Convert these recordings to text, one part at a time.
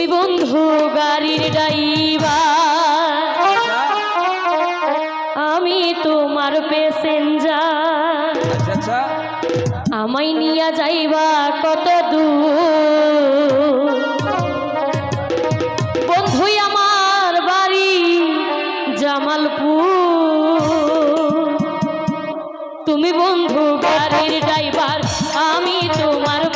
তুমি বন্ধু গাড়ির ড্রাইভার। আমি তোমার প্যাসেঞ্জার। আচ্ছা, আচ্ছা। আমায় নিয়ে যাইবা কত দূর। বন্ধু আমার বাড়ি জামালপুর। তুমি বন্ধু গাড়ির ড্রাইভার আমি তোমার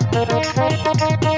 Thank you.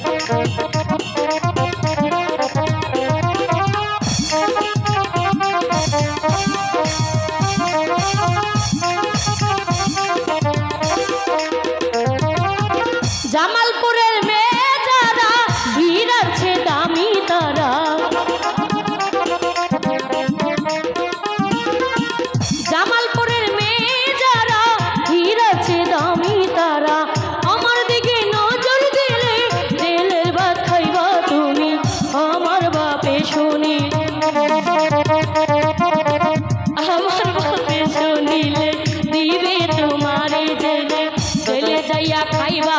Thank you. শুনিলে দিবে তোমারে জেলে জেলে যাইয়া খাইবা